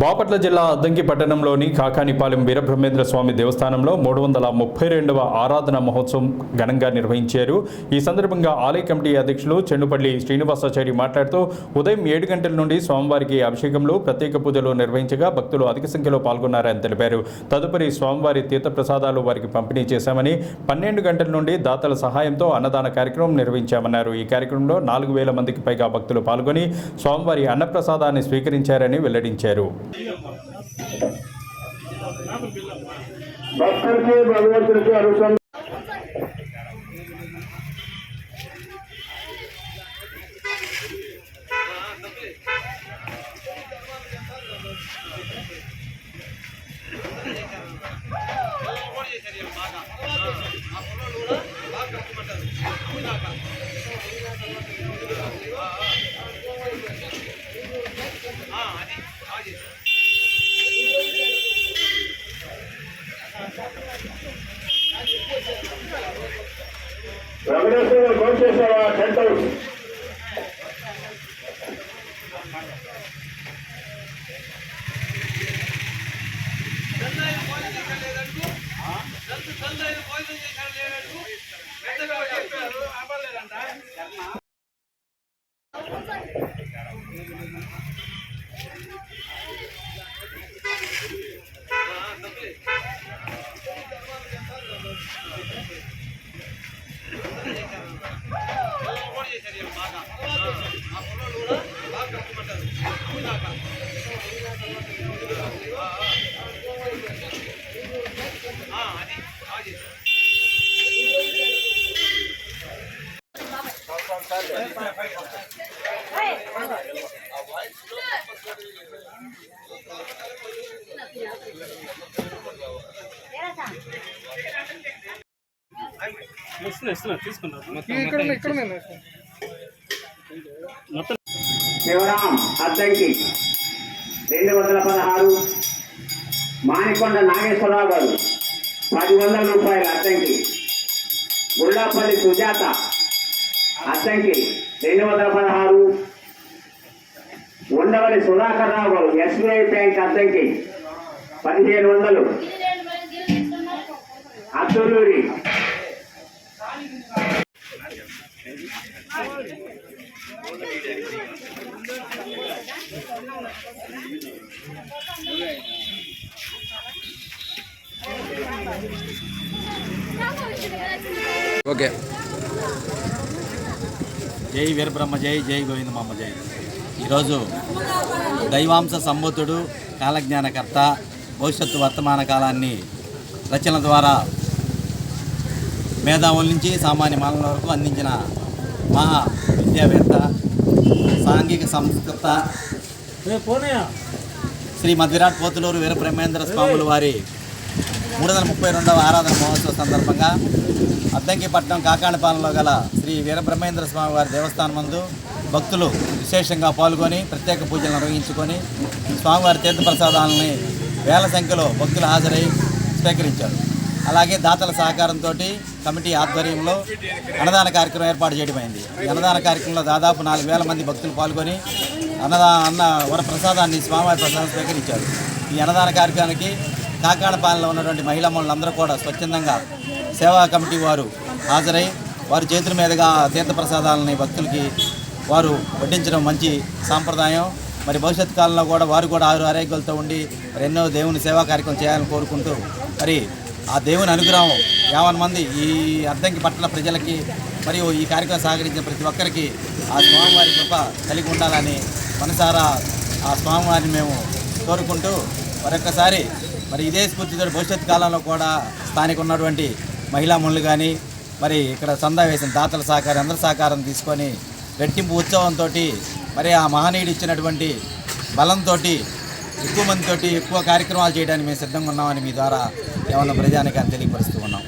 బాపట్ల జిల్లా అద్దంకి పట్టణంలోని కాకానిపాలెం వీరబ్రహ్మేంద్ర స్వామి దేవస్థానంలో మూడు వందల ముప్పై రెండవ ఆరాధన మహోత్సవం ఘనంగా నిర్వహించారు. ఈ సందర్భంగా ఆలయ కమిటీ అధ్యక్షులు చెన్నుపల్లి శ్రీనివాసాచారి మాట్లాడుతూ ఉదయం ఏడు గంటల నుండి స్వామివారికి అభిషేకంలో ప్రత్యేక పూజలు నిర్వహించగా భక్తులు అధిక సంఖ్యలో పాల్గొన్నారని తెలిపారు. తదుపరి స్వామివారి తీర్థప్రసాదాలు వారికి పంపిణీ చేశామని పన్నెండు గంటల నుండి దాతల సహాయంతో అన్నదాన కార్యక్రమం నిర్వహించామన్నారు. ఈ కార్యక్రమంలో నాలుగు వేల మందికి పైగా భక్తులు పాల్గొని స్వామివారి అన్నప్రసాదాన్ని స్వీకరించారని వెల్లడించారు. बक्सर के भगवंत के अनुसंधान టెంట్ హౌస్ ఇస్తున్నా ఇస్తున్నా శివరాం అద్దంకి. రెండు వందల పదహారు. మానికొండ నాగేశ్వరరావు గారు. పది వందల రూపాయలు అద్దంకి. గుళ్ళాపల్లి సుజాత. అద్దంకి రెండు వందల పదహారు. ఉండవల్లి సుధాకర్ రావు గారు ఎస్బీఐ బ్యాంక్ అద్దంకి పదిహేను వందలు అద్దూరి ఓకే. జై వీరబ్రహ్మ జై జై గోవిందమామ జై. ఈరోజు దైవాంశ సంబోధుడు కాలజ్ఞానకర్త భవిష్యత్తు వర్తమాన కాలాన్ని రచనల ద్వారా మేధావుల నుంచి సామాన్య మానవుల వరకు అందించిన మహా విద్యావేత్త సాంఘిక సంస్కృత శ్రీ మధ్విరాట్ పోతులూరు వీరబ్రహ్మేంద్ర స్వాముల వారి మూడు వందల ముప్పై రెండవ ఆరాధన మహోత్సవ సందర్భంగా అద్దంకిపట్నం కాకాణపాలెంలో గల శ్రీ వీరబ్రహ్మేంద్ర స్వామి వారి దేవస్థానం భక్తులు విశేషంగా పాల్గొని ప్రత్యేక పూజలు నిర్వహించుకొని స్వామివారి తీర్థప్రసాదాలని వేల సంఖ్యలో భక్తులు హాజరై స్వీకరించారు. అలాగే దాతల సహకారంతో కమిటీ ఆధ్వర్యంలో అన్నదాన కార్యక్రమం ఏర్పాటు చేయడమైంది ఈ అన్నదాన కార్యక్రమంలో దాదాపు నాలుగు వేల మంది భక్తులు పాల్గొని అన్నదా అన్న వర ప్రసాదాన్ని స్వామివారి ప్రసాదం స్వీకరించారు. ఈ అన్నదాన కార్యక్రమానికి కాకాడపాలెంలో ఉన్నటువంటి మహిళా మనులందరూ కూడా స్వచ్ఛందంగా సేవా కమిటీ వారు హాజరై వారి చేతుల మీదుగా తీర్థప్రసాదాలని భక్తులకి వారు వడ్డించడం మంచి సాంప్రదాయం. మరి భవిష్యత్ కాలంలో కూడా వారు కూడా ఆరు ఆరోగ్యాలతో ఉండి మరి ఎన్నో దేవుని సేవా కార్యక్రమం చేయాలని కోరుకుంటూ మరి ఆ దేవుని అనుగ్రహం యావన్ మంది ఈ అద్దంకి పట్టణ ప్రజలకి మరియు ఈ కార్యక్రమం సహకరించిన ప్రతి ఒక్కరికి ఆ స్వామివారి కృప కలిగి ఉండాలని మనసారా ఆ స్వామివారిని మేము కోరుకుంటూ మరొకసారి మరి ఇదే స్ఫూర్తితో భవిష్యత్ కాలంలో కూడా స్థానిక ఉన్నటువంటి మహిళా మనులు కానీ మరి ఇక్కడ సందా వేసిన దాతల సహకారం అందరి సహకారం తీసుకొని రెట్టింపు ఉత్సవంతో మరి ఆ మహనీయుడు ఇచ్చినటువంటి బలంతో ఎక్కువ మందితోటి ఎక్కువ కార్యక్రమాలు చేయడానికి మేము సిద్ధంగా ఉన్నామని మీ ద్వారా ఏమన్నా ప్రజానికి తెలియపరుస్తూ ఉన్నాం.